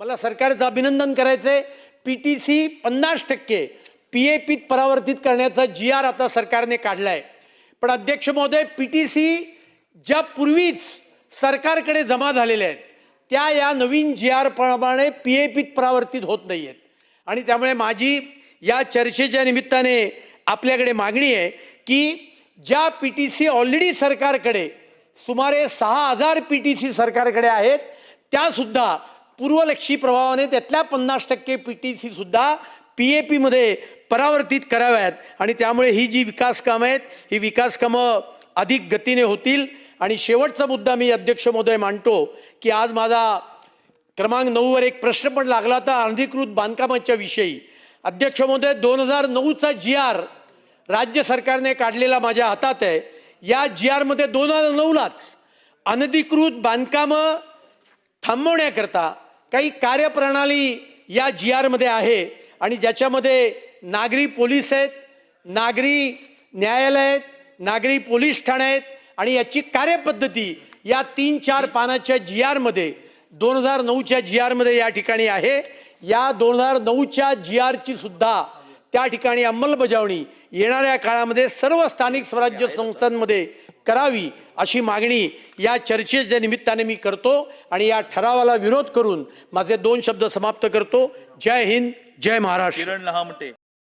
मला सरकारचं अभिनंदन करायचं आहे पी टी सी पन्नास टक्के पी ए पीत परावर्तित करण्याचा जी आर आता सरकारने काढला आहे पण अध्यक्ष महोदय पी टी सी ज्या पूर्वीच सरकारकडे जमा झालेल्या आहेत त्या या नवीन जी आर प्रमाणे पी ए पीत परावर्तित होत नाही आहेत आणि त्यामुळे माझी या चर्चेच्या निमित्ताने आपल्याकडे मागणी आहे की ज्या पी टी सी ऑलरेडी सरकारकडे सुमारे सहा हजार पी टी सी सरकारकडे आहेत त्यासुद्धा पूर्वलक्षी प्रभावाने त्यातल्या पन्नास टक्के पी टी सी सुद्धा पी ए पीमध्ये परावर्तित कराव्यात. आणि त्यामुळे ही जी विकास कामं आहेत ही विकास कामं अधिक गतीने होतील. आणि शेवटचा मुद्दा मी अध्यक्ष महोदय मांडतो की आज माझा क्रमांक नऊवर एक प्रश्न पण लागला होता अनधिकृत बांधकामाच्या विषयी. अध्यक्ष महोदय दोन हजार नऊचा जी आर राज्य सरकारने काढलेला माझ्या हातात आहे. या जी आरमध्ये दोन हजार नऊलाच अनधिकृत बांधकामं थांबवण्याकरता काही कार्यप्रणाली या जी आरमध्ये आहे आणि ज्याच्यामध्ये नागरी पोलीस आहेत नागरी न्यायालय आहेत नागरी पोलीस ठाणे आहेत आणि याची कार्यपद्धती या तीन चार पानाच्या जी आरमध्ये दोन हजार नऊच्या जी आरमध्ये या ठिकाणी आहे. या दोन हजार नऊच्या जी आरची सुद्धा त्या ठिकाणी अंमलबजावणी येणाऱ्या काळामध्ये सर्व स्थानिक स्वराज्य संस्थांमध्ये करावी अशी मागणी या चर्चेच्या निमित्ताने मी करतो आणि या ठरावाला विरोध करून माझे दोन शब्द समाप्त करतो. जय हिंद जय महाराष्ट्र. किरण लहामटे.